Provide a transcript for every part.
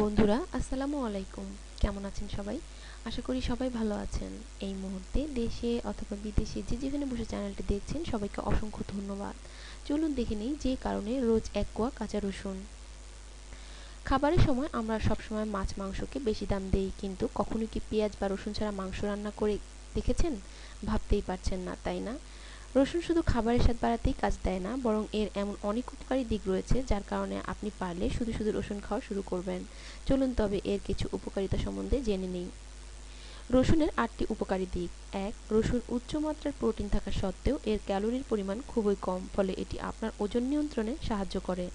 বন্ধুরা, আসসালামু আলাইকুম। কেমন আছেন সবাই? আশা করি সবাই ভালো আছেন। এই মুহূর্তে দেশে অথবা বিদেশে যে যেখানে বসে চ্যানেলটি দেখছেন, সবাইকে অসংখ্য ধন্যবাদ। চলুন দেখে নেই যে কারণে রোজ এক কোয়া কাঁচা রসুন। খাবারের সময় আমরা সবসময় মাছ মাংসকে বেশি দাম দেই, কিন্তু কখনো কি পেঁয়াজ বা রসুন ছাড়া মাংস রান্না করে দেখেছেন? ভাবতেই পারছেন না, তাই না? রসুন শুধু খাবারের স্বাদ বাড়াতেই কাজ দেয় না, বরং এর এমন অনেক উপকারী দিক রয়েছে যার কারণে আপনি পারলে শুধু শুধু রসুন খাওয়া শুরু করবেন। চলুন তবে এর কিছু উপকারিতা সম্বন্ধে জেনে নিই। রসুনের আটটি উপকারী দিক। এক, রসুন উচ্চ মাত্রার প্রোটিন থাকা সত্ত্বেও এর ক্যালোরির পরিমাণ খুবই কম, ফলে এটি আপনার ওজন নিয়ন্ত্রণে সাহায্য করে।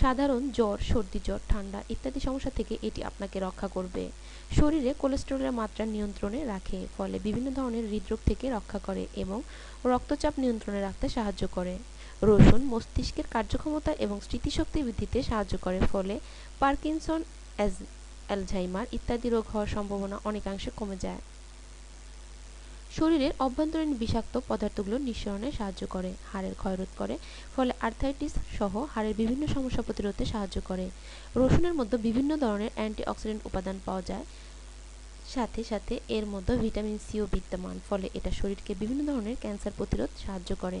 সাধারণ জ্বর, সর্দি জ্বর, ঠান্ডা ইত্যাদি সমস্যা থেকে এটি আপনাকে রক্ষা করবে। শরীরে কোলেস্টেরলের মাত্রা নিয়ন্ত্রণে রাখে, ফলে বিভিন্ন ধরনের হৃদরোগ থেকে রক্ষা করে এবং রক্তচাপ নিয়ন্ত্রণে রাখতে সাহায্য করে। রসুন মস্তিষ্কের কার্যক্ষমতা এবং স্মৃতিশক্তি বৃদ্ধিতে সাহায্য করে, ফলে পার্কিনসন অ্যালঝাইমার ইত্যাদি রোগ হওয়ার সম্ভাবনা অনেকাংশে কমে যায়। শরীরের অভ্যন্তরীণ বিষাক্ত পদার্থগুলো নিঃসরণে সাহায্য করে, হাড়ের ক্ষয়রোধ করে, ফলে আর্থাইটিস সহ হাড়ের বিভিন্ন সমস্যা প্রতিরোধে সাহায্য করে। রসুনের মধ্যে বিভিন্ন ধরনের অ্যান্টিঅক্সিডেন্ট উপাদান পাওয়া যায়। সাথে সাথে এর মধ্যে ভিটামিন সিও বিদ্যমান, ফলে এটা শরীরকে বিভিন্ন ধরনের ক্যান্সার প্রতিরোধ সাহায্য করে।